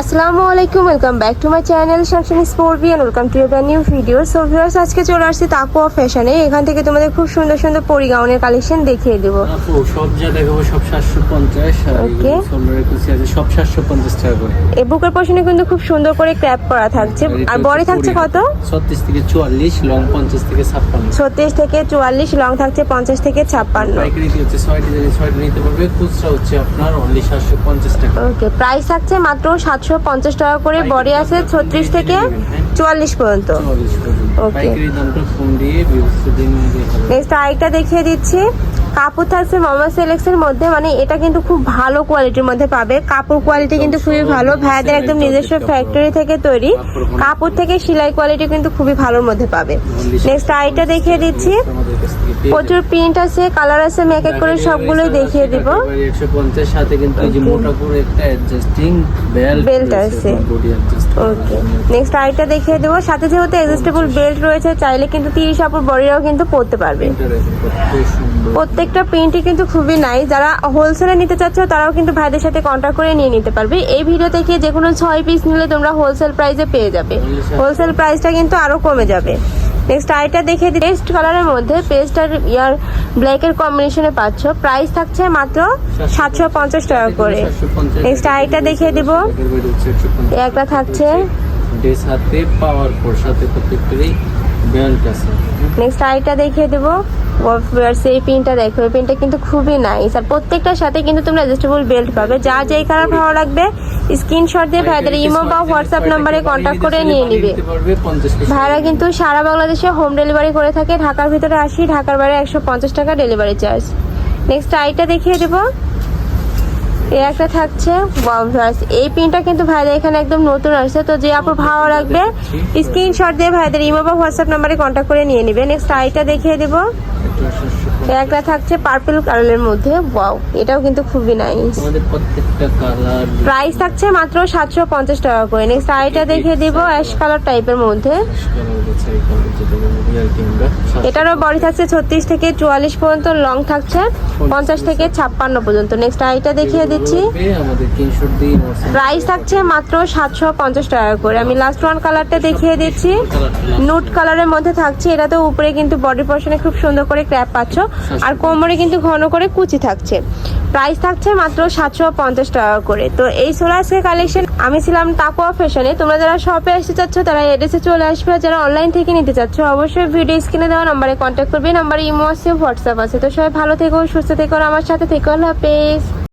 আসসালামু আলাইকুম welcome back to my channel Shamsani sport B welcome to a new video so viewers আজকে চলে আসছি তাকুয়া ফ্যাশনে এখান থেকে তোমাদের খুব সুন্দর সুন্দর পরি গাউনের কালেকশন দেখিয়ে দেবো। সব যা দেখাবো সব সাতশো পঞ্চাশ আছে সব সাতশো পঞ্চাশ টাকা করে। এই বুকের পশনে কিন্তু খুব সুন্দর করে ক্র্যাপ করা থাকছে। আর বডি থাকছে কত? ছত্রিশ থেকে চুয়াল্লিশ লং পঞ্চাশ থেকে ছাপ্পান্ন। ছত্রিশ থেকে চুয়াল্লিশ লং থাকছে পঞ্চাশ থেকে ছাপ্পান্ন। পাইকারিতে হচ্ছে ছয়টি ছয়টি নিতে পারবে। খুচরা হচ্ছে আপনার অনলি সাতশো পঞ্চাশ টাকা। ওকে প্রাইস থাকছে মাত্র সাতশো পঞ্চাশ টাকা করে বডি আছে ছত্রিশ থেকে চুয়াল্লিশ পর্যন্ত। হবে নেক্সট আরেকটা দেখিয়ে দিচ্ছি। কাপড় থাকছে মামা সেলেক্সের মধ্যে মানে এটা কিন্তু খুব ভালো কোয়ালিটির মধ্যে পাবে। কাপড় কোয়ালিটি কিন্তু খুবই ভালো। ভাইয়াদের একদম নিজস্ব ফ্যাক্টরি থেকে তৈরি। কাপড় থেকে সেলাই কোয়ালিটি কিন্তু খুবই ভালোর মধ্যে পাবে। নেক্সট আরেকটা দেখিয়ে দিচ্ছি। প্রচুর প্রিন্ট আছে কালার আছে আমি এক এক করে সবগুলোই দেখিয়ে দিব। একশো পঞ্চাশ সাথে কিন্তু এই যে মোটা করে একটা অ্যাডজাস্টিং বেল্ট Belt আছে। ওকে নেক্সট আরেকটা দেখিয়ে দেবো। সাথে যেহেতু অ্যাডজাস্টেবল বেল্ট রয়েছে চাইলে কিন্তু তিরিশ আপুর বডিরাও কিন্তু পরতে পারবে। প্রত্যেকটা প্রিন্টই কিন্তু খুবই নাই যারা হোলসেলে নিতে চাচ্ছ তারাও কিন্তু ভাইদের সাথে কন্ট্যাক্ট করে নিয়ে নিতে পারবে। এই ভিডিও থেকে যে কোনো ছয় পিস নিলে তোমরা হোলসেল প্রাইসে পেয়ে যাবে। হোলসেল প্রাইসটা কিন্তু আরও কমে যাবে। নেক্সট আইটা দেখে দিই। পেস্ট কালারের মধ্যে পেস্ট আর ইয়ার ব্ল্যাকের কম্বিনেশনে পাচ্ছ। প্রাইস থাকছে মাত্র সাতশো পঞ্চাশ টাকা করে। নেক্সট আইটা দেখিয়ে দিব। একটা থাকছে। ড্রেস হাতে পাওয়ার পর সাথে প্রত্যেকটারই বেল্ট আছে নেক্সট আইটা দেখিয়ে দেবো। এই পিনটা দেখো এই পিনটা কিন্তু খুবই নাইস আর প্রত্যেকটার সাথে কিন্তু তোমরা অ্যাডজাস্টেবল বেল্ট পাবে। যা যেই কালার ভালো লাগবে স্ক্রিনশট দিয়ে ভাইদের ইমো বা হোয়াটসঅ্যাপ নাম্বারে কন্ট্যাক্ট করে নিয়ে নিবে। ভাইরা কিন্তু সারা বাংলাদেশে হোম ডেলিভারি করে থাকে। ঢাকার ভিতরে আসি ঢাকার বাইরে একশো পঞ্চাশ টাকা ডেলিভারি চার্জ নেক্সট আইটা দেখিয়ে দেবো। এই একটা থাকছে viewers, এই পিনটা কিন্তু ভাইদের এখানে একদম নতুন আসছে। তো যে আপুর ভালো লাগবে স্ক্রিনশট দিয়ে ভাইদের ইমো বা হোয়াটসঅ্যাপ নাম্বারে কন্ট্যাক্ট করে নিয়ে নেবে। নেক্সট আইটা দেখিয়ে দেবো। একটা থাকছে পার্পল কালারের মধ্যে। ওয়াও এটাও কিন্তু খুবই নাইস আমাদের প্রত্যেকটা কালার প্রাইস থাকছে মাত্র সাতশো পঞ্চাশ টাকা করে। নেক্সট আইটা দেখিয়ে দিব অ্যাশ কালার টাইপের মধ্যে। এটারও বডি থাকছে ছত্রিশ থেকে চুয়াল্লিশ পর্যন্ত লং থাকছে পঞ্চাশ থেকে ছাপ্পান্ন পর্যন্ত। নেক্সট আইটা দেখিয়ে দিচ্ছি। প্রাইস থাকছে মাত্র সাতশো পঞ্চাশ টাকা করে। আমি লাস্ট ওয়ান কালারটা দেখিয়ে দিচ্ছি। নুট কালারের মধ্যে থাকছে। এটা তো উপরে কিন্তু বডি পোর্শনে খুব সুন্দর করে ক্র্যাপ পাচ্ছ। আর কোমরে কিন্তু ঘন করে কুচি থাকছে। প্রাইস থাকছে মাত্র সাতশো পঞ্চাশ টাকা করে। তো এই সোলার্সের কালেকশন আমি ছিলাম তাকুয়া ফ্যাশনে। তোমরা যারা শপে আসতে চাচ্ছ তারা এড্রেসে চলে আসবে। আর যারা অনলাইন থেকে নিতে চাচ্ছ অবশ্যই ভিডিও স্ক্রিনে দেওয়া নাম্বারে কন্ট্যাক্ট করবে। নাম্বারে ইমো আছে হোয়াটসঅ্যাপ আছে। তো সবাই ভালো থেকো সুস্থ থেকো আমার সাথে থেকো। আল্লাহ হাফেজ।